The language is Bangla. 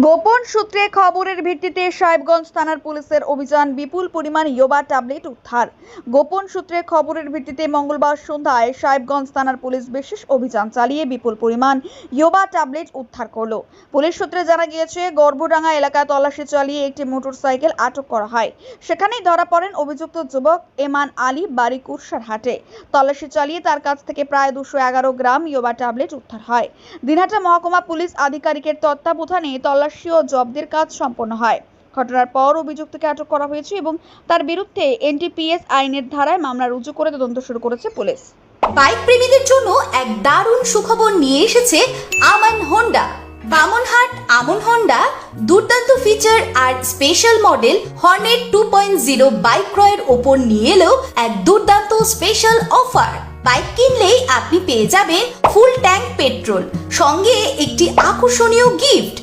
গোপন সূত্রে খবরের ভিত্তিতে সাহেবগঞ্জ থানার পুলিশের অভিযান বিপুল পরিমাণ ইয়োবা ট্যাবলেট উদ্ধার। গোপন সূত্রে খবরের ভিত্তিতে মঙ্গলবার সন্ধ্যায় সাহেবগঞ্জ থানার পুলিশ বিশেষ অভিযান চালিয়ে বিপুল পরিমাণ ইয়োবা ট্যাবলেট উদ্ধার করল। পুলিশ সূত্রে জানা গিয়েছে গর্ভডাঙ্গা এলাকায় তল্লাশি চালিয়ে একটি মোটরসাইকেল আটক করা হয়। সেখানেই ধরা পড়েন অভিযুক্ত যুবক এমান আলী বাড়ি কুরসারহাটে তল্লাশি চালিয়ে তার কাছ থেকে প্রায় দুশো এগারো গ্রাম ইয়োবা ট্যাবলেট উদ্ধার হয়। দিনহাটা মহকুমা পুলিশ আধিকারিকের তত্ত্বাবধানে তল্লাশি ও জব্দের কাজ সম্পন্ন হয়। ঘটনার পর অভিযুক্তকে আটক করা হয়েছে এবং তার বিরুদ্ধে এনটিপিএস আইনের ধারায় মামলা রুজু করে তদন্ত শুরু করেছে পুলিশ। বাইক প্রেমীদের জন্য এক দারুণ সুখবর নিয়ে এসেছে আমান হোন্ডা বামনহাট আমন হোন্ডা দুর্দান্ত ফিচার আর special model Hornet two point zero bike ক্রয়ের ওপর নিয়ে এলো এক দুর্দান্ত স্পেশাল অফার বাইক কিনলেই আপনি পেয়ে যাবেন ফুল ট্যাঙ্ক পেট্রোল সঙ্গে একটি আকর্ষণীয় গিফট